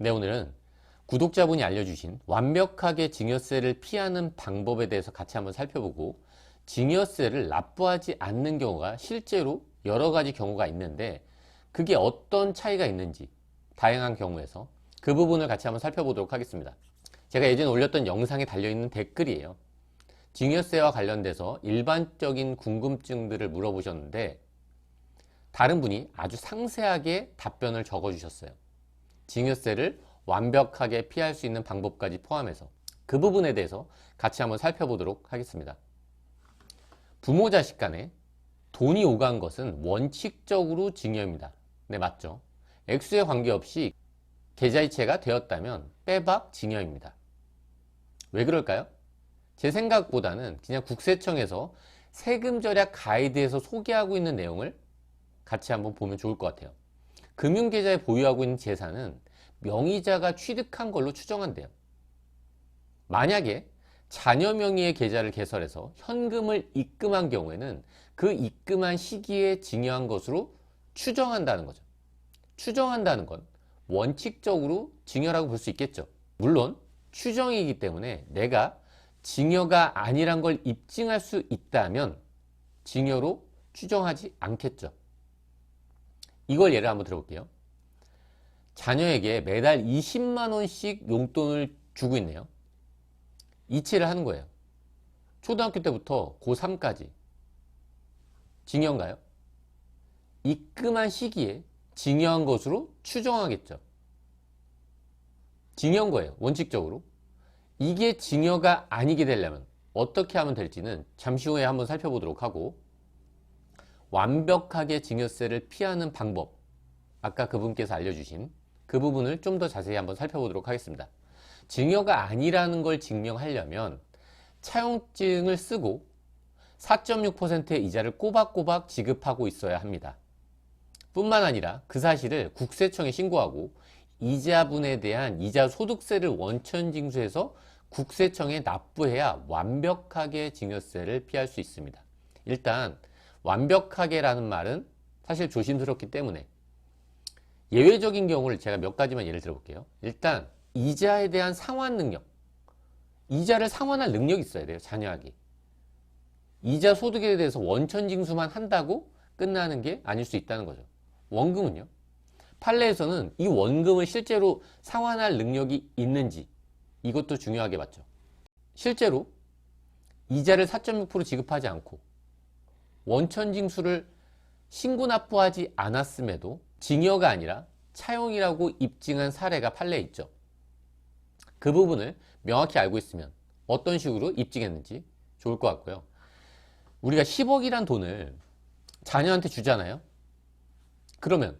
네, 오늘은 구독자분이 알려주신 완벽하게 증여세를 피하는 방법에 대해서 같이 한번 살펴보고 증여세를 납부하지 않는 경우가 실제로 여러 가지 경우가 있는데 그게 어떤 차이가 있는지 다양한 경우에서 그 부분을 같이 한번 살펴보도록 하겠습니다. 제가 예전에 올렸던 영상에 달려있는 댓글이에요. 증여세와 관련돼서 일반적인 궁금증들을 물어보셨는데 다른 분이 아주 상세하게 답변을 적어주셨어요. 증여세를 완벽하게 피할 수 있는 방법까지 포함해서 그 부분에 대해서 같이 한번 살펴보도록 하겠습니다. 부모 자식 간에 돈이 오간 것은 원칙적으로 증여입니다. 네, 맞죠? 액수에 관계없이 계좌이체가 되었다면 빼박 증여입니다. 왜 그럴까요? 제 생각보다는 그냥 국세청에서 세금 절약 가이드에서 소개하고 있는 내용을 같이 한번 보면 좋을 것 같아요. 금융계좌에 보유하고 있는 재산은 명의자가 취득한 걸로 추정한대요. 만약에 자녀 명의의 계좌를 개설해서 현금을 입금한 경우에는 그 입금한 시기에 증여한 것으로 추정한다는 거죠. 추정한다는 건 원칙적으로 증여라고 볼 수 있겠죠. 물론 추정이기 때문에 내가 증여가 아니란 걸 입증할 수 있다면 증여로 추정하지 않겠죠. 이걸 예를 한번 들어볼게요. 자녀에게 매달 20만 원씩 용돈을 주고 있네요. 이체를 하는 거예요. 초등학교 때부터 고3까지. 증여인가요? 입금한 시기에 증여한 것으로 추정하겠죠. 증여인 거예요. 원칙적으로. 이게 증여가 아니게 되려면 어떻게 하면 될지는 잠시 후에 한번 살펴보도록 하고 완벽하게 증여세를 피하는 방법 아까 그분께서 알려주신 그 부분을 좀 더 자세히 한번 살펴보도록 하겠습니다. 증여가 아니라는 걸 증명하려면 차용증을 쓰고 4.6%의 이자를 꼬박꼬박 지급하고 있어야 합니다. 뿐만 아니라 그 사실을 국세청에 신고하고 이자분에 대한 이자 소득세를 원천 징수해서 국세청에 납부해야 완벽하게 증여세를 피할 수 있습니다. 일단 완벽하게라는 말은 사실 조심스럽기 때문에 예외적인 경우를 제가 몇 가지만 예를 들어볼게요. 일단 이자에 대한 상환 능력. 이자를 상환할 능력이 있어야 돼요. 자녀에게. 이자 소득에 대해서 원천 징수만 한다고 끝나는 게 아닐 수 있다는 거죠. 원금은요. 판례에서는 이 원금을 실제로 상환할 능력이 있는지 이것도 중요하게 봤죠. 실제로 이자를 4.6% 지급하지 않고 원천 징수를 신고 납부하지 않았음에도 징여가 아니라 차용이라고 입증한 사례가 판례에 있죠. 그 부분을 명확히 알고 있으면 어떤 식으로 입증했는지 좋을 것 같고요. 우리가 10억이란 돈을 자녀한테 주잖아요. 그러면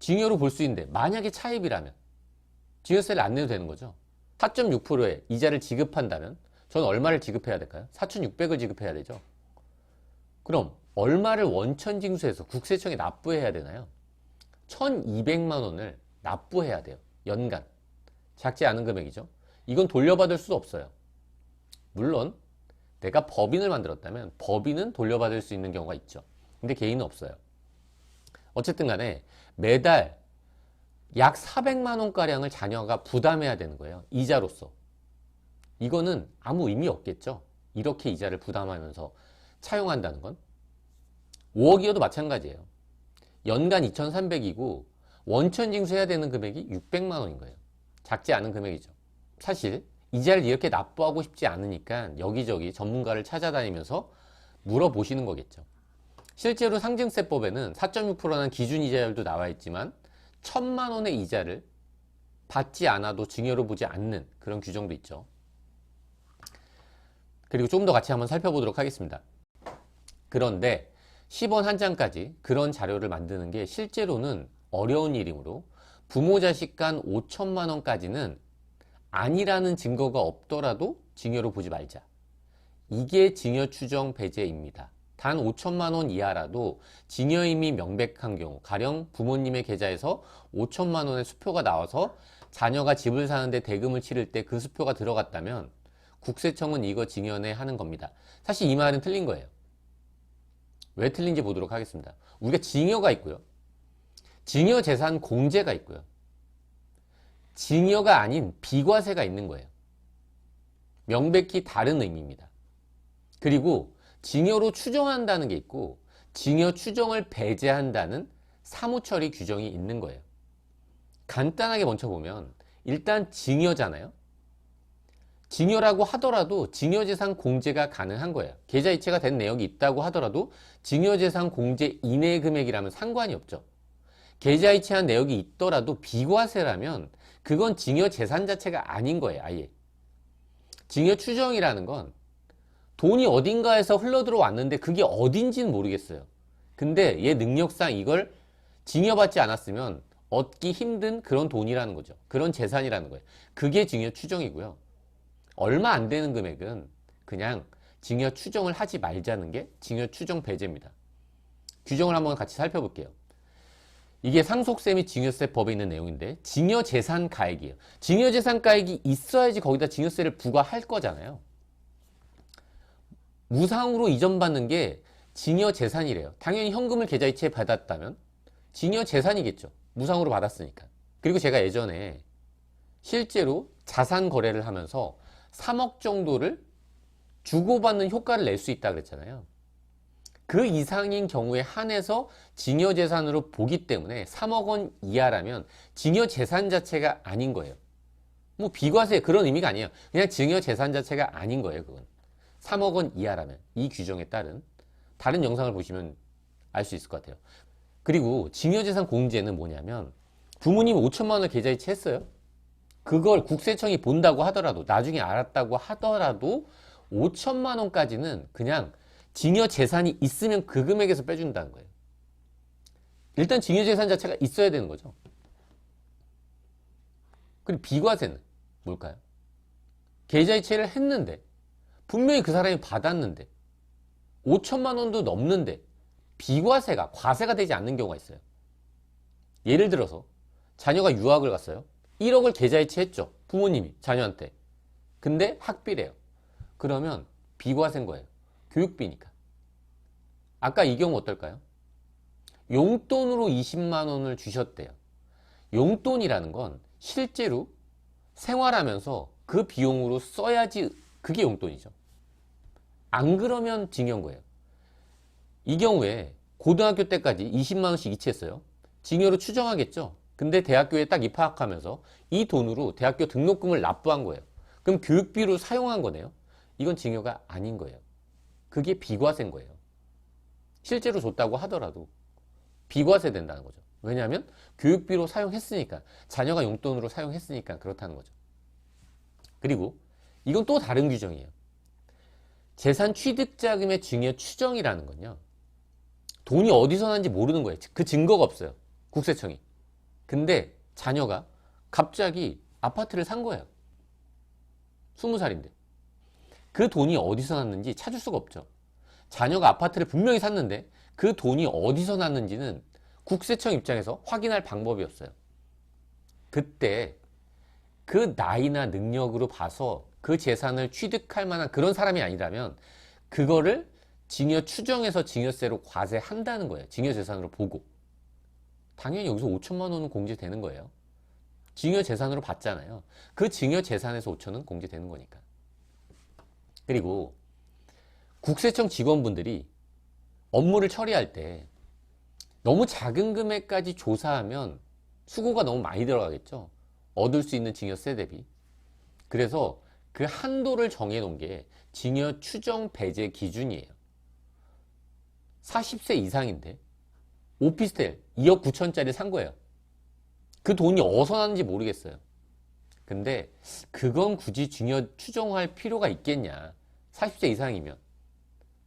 징여로 볼 수 있는데 만약에 차입이라면 징여세를 안 내도 되는 거죠. 4.6%의 이자를 지급한다면 저는 얼마를 지급해야 될까요? 4,600을 지급해야 되죠. 그럼 얼마를 원천 징수해서 국세청에 납부해야 되나요? 1,200만 원을 납부해야 돼요. 연간. 작지 않은 금액이죠. 이건 돌려받을 수 없어요. 물론 내가 법인을 만들었다면 법인은 돌려받을 수 있는 경우가 있죠. 근데 개인은 없어요. 어쨌든 간에 매달 약 400만 원가량을 자녀가 부담해야 되는 거예요. 이자로서. 이거는 아무 의미 없겠죠. 이렇게 이자를 부담하면서 차용한다는 건. 5억이어도 마찬가지예요. 연간 2,300이고 원천 징수해야 되는 금액이 600만 원인 거예요. 작지 않은 금액이죠. 사실 이자를 이렇게 납부하고 싶지 않으니까 여기저기 전문가를 찾아다니면서 물어보시는 거겠죠. 실제로 상증세법에는 4.6%라는 기준 이자율도 나와 있지만 천만 원의 이자를 받지 않아도 증여로 보지 않는 그런 규정도 있죠. 그리고 좀더 같이 한번 살펴보도록 하겠습니다. 그런데 10원 한 장까지 그런 자료를 만드는 게 실제로는 어려운 일이므로 부모 자식 간 5천만 원까지는 아니라는 증거가 없더라도 증여로 보지 말자. 이게 증여 추정 배제입니다. 단 5천만 원 이하라도 증여임이 명백한 경우, 가령 부모님의 계좌에서 5천만 원의 수표가 나와서 자녀가 집을 사는데 대금을 치를 때 그 수표가 들어갔다면 국세청은 이거 증여내 하는 겁니다. 사실 이 말은 틀린 거예요. 왜 틀린지 보도록 하겠습니다. 우리가 증여가 있고요. 증여 재산 공제가 있고요. 증여가 아닌 비과세가 있는 거예요. 명백히 다른 의미입니다. 그리고 증여로 추정한다는 게 있고 증여 추정을 배제한다는 사무처리 규정이 있는 거예요. 간단하게 먼저 보면 일단 증여잖아요. 증여라고 하더라도 증여재산 공제가 가능한 거예요. 계좌이체가 된 내역이 있다고 하더라도 증여재산 공제 이내 금액이라면 상관이 없죠. 계좌이체한 내역이 있더라도 비과세라면 그건 증여재산 자체가 아닌 거예요. 아예. 증여 추정이라는 건 돈이 어딘가에서 흘러들어왔는데 그게 어딘지는 모르겠어요. 근데 얘 능력상 이걸 증여받지 않았으면 얻기 힘든 그런 돈이라는 거죠. 그런 재산이라는 거예요. 그게 증여 추정이고요. 얼마 안 되는 금액은 그냥 증여 추정을 하지 말자는 게 증여 추정 배제입니다. 규정을 한번 같이 살펴볼게요. 이게 상속세 및 증여세 법에 있는 내용인데 증여재산 가액이에요. 증여재산 가액이 있어야지 거기다 증여세를 부과할 거잖아요. 무상으로 이전받는 게 증여재산이래요. 당연히 현금을 계좌이체에 받았다면 증여재산이겠죠. 무상으로 받았으니까. 그리고 제가 예전에 실제로 자산 거래를 하면서 3억 정도를 주고받는 효과를 낼 수 있다 그랬잖아요. 그 이상인 경우에 한해서 증여재산으로 보기 때문에 3억 원 이하라면 증여재산 자체가 아닌 거예요. 뭐 비과세 그런 의미가 아니에요. 그냥 증여재산 자체가 아닌 거예요. 그건. 3억 원 이하라면 이 규정에 따른 다른 영상을 보시면 알 수 있을 것 같아요. 그리고 증여재산 공제는 뭐냐면 부모님이 5천만 원을 계좌이체 했어요. 그걸 국세청이 본다고 하더라도 나중에 알았다고 하더라도 5천만 원까지는 그냥 증여 재산이 있으면 그 금액에서 빼준다는 거예요. 일단 증여 재산 자체가 있어야 되는 거죠. 그리고 비과세는 뭘까요? 계좌이체를 했는데 분명히 그 사람이 받았는데 5천만 원도 넘는데 비과세가 과세가 되지 않는 경우가 있어요. 예를 들어서 자녀가 유학을 갔어요. 1억을 계좌이체 했죠. 부모님이 자녀한테. 근데 학비래요. 그러면 비과세인 거예요. 교육비니까. 아까 이 경우 어떨까요? 용돈으로 20만 원을 주셨대요. 용돈이라는 건 실제로 생활하면서 그 비용으로 써야지 그게 용돈이죠. 안 그러면 징여인 거예요. 이 경우에 고등학교 때까지 20만 원씩 이체했어요. 징여로 추정하겠죠. 근데 대학교에 딱 입학하면서 이 돈으로 대학교 등록금을 납부한 거예요. 그럼 교육비로 사용한 거네요. 이건 징여가 아닌 거예요. 그게 비과세인 거예요. 실제로 줬다고 하더라도 비과세 된다는 거죠. 왜냐하면 교육비로 사용했으니까 자녀가 용돈으로 사용했으니까 그렇다는 거죠. 그리고 이건 또 다른 규정이에요. 재산 취득자금의 증여 추정이라는 건요. 돈이 어디서 났는지 모르는 거예요. 그 증거가 없어요. 국세청이. 근데 자녀가 갑자기 아파트를 산 거예요. 스무 살인데. 그 돈이 어디서 났는지 찾을 수가 없죠. 자녀가 아파트를 분명히 샀는데 그 돈이 어디서 났는지는 국세청 입장에서 확인할 방법이 없어요. 그때 그 나이나 능력으로 봐서 그 재산을 취득할 만한 그런 사람이 아니라면 그거를 징여 추정해서 징여세로 과세한다는 거예요. 징여 재산으로 보고. 당연히 여기서 5천만 원은 공제되는 거예요. 징여 재산으로 받잖아요. 그 징여 재산에서 5천은 공제되는 거니까. 그리고 국세청 직원분들이 업무를 처리할 때 너무 작은 금액까지 조사하면 수고가 너무 많이 들어가겠죠. 얻을 수 있는 징여세 대비. 그래서 그 한도를 정해 놓은 게 징여 추정 배제 기준이에요. 40세 이상인데 오피스텔 2억 9천짜리 산 거예요. 그 돈이 어디서 났는지 모르겠어요. 근데 그건 굳이 징여 추정할 필요가 있겠냐. 40세 이상이면.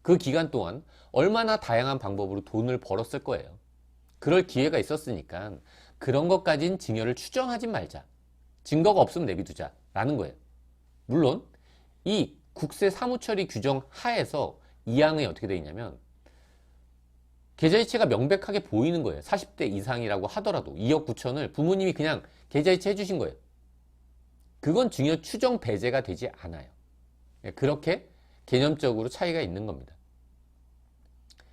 그 기간 동안 얼마나 다양한 방법으로 돈을 벌었을 거예요. 그럴 기회가 있었으니까 그런 것까진 징여를 추정하지 말자. 증거가 없으면 내비두자. 라는 거예요. 물론 이 국세 사무처리 규정 하에서 이 항에 어떻게 되어 있냐면 계좌이체가 명백하게 보이는 거예요. 40대 이상이라고 하더라도 2억 9천을 부모님이 그냥 계좌이체 해주신 거예요. 그건 증여 추정 배제가 되지 않아요. 예, 그렇게 개념적으로 차이가 있는 겁니다.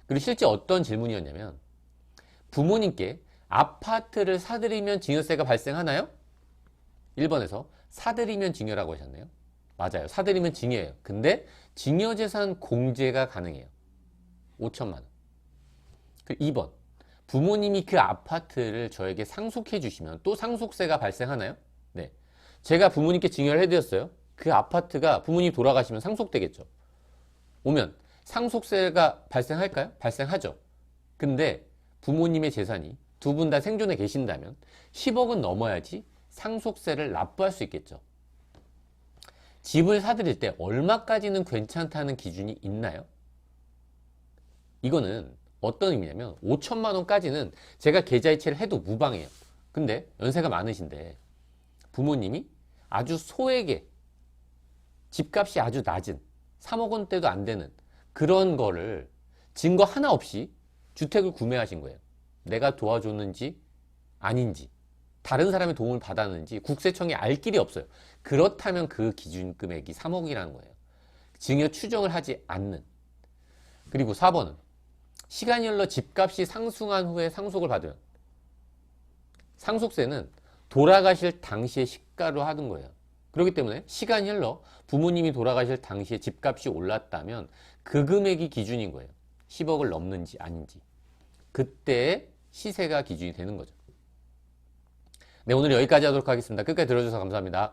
그리고 실제 어떤 질문이었냐면 부모님께 아파트를 사드리면 증여세가 발생하나요? 1번에서 사들이면 징여라고 하셨네요. 맞아요. 사들이면 징여예요. 근데 징여재산 공제가 가능해요. 5천만 원. 그 2번. 부모님이 그 아파트를 저에게 상속해 주시면 또 상속세가 발생하나요? 네. 제가 부모님께 징여를 해드렸어요. 그 아파트가 부모님 돌아가시면 상속되겠죠. 오면 상속세가 발생할까요? 발생하죠. 근데 부모님의 재산이 두 분 다 생존해 계신다면 10억은 넘어야지 상속세를 납부할 수 있겠죠. 집을 사드릴 때 얼마까지는 괜찮다는 기준이 있나요? 이거는 어떤 의미냐면 5천만 원까지는 제가 계좌이체를 해도 무방해요. 근데 연세가 많으신데 부모님이 아주 소액의 집값이 아주 낮은 3억 원대도 안 되는 그런 거를 증거 하나 없이 주택을 구매하신 거예요. 내가 도와줬는지 아닌지 다른 사람의 도움을 받았는지 국세청이 알 길이 없어요. 그렇다면 그 기준 금액이 3억이라는 거예요. 증여 추정을 하지 않는. 그리고 4번은 흘러 집값이 상승한 후에 상속을 받으면 상속세는 돌아가실 당시의 시가로 하는 거예요. 그렇기 때문에 흘러 부모님이 돌아가실 당시에 집값이 올랐다면 그 금액이 기준인 거예요. 10억을 넘는지 아닌지. 그때 시세가 기준이 되는 거죠. 네, 오늘 여기까지 하도록 하겠습니다. 끝까지 들어주셔서 감사합니다.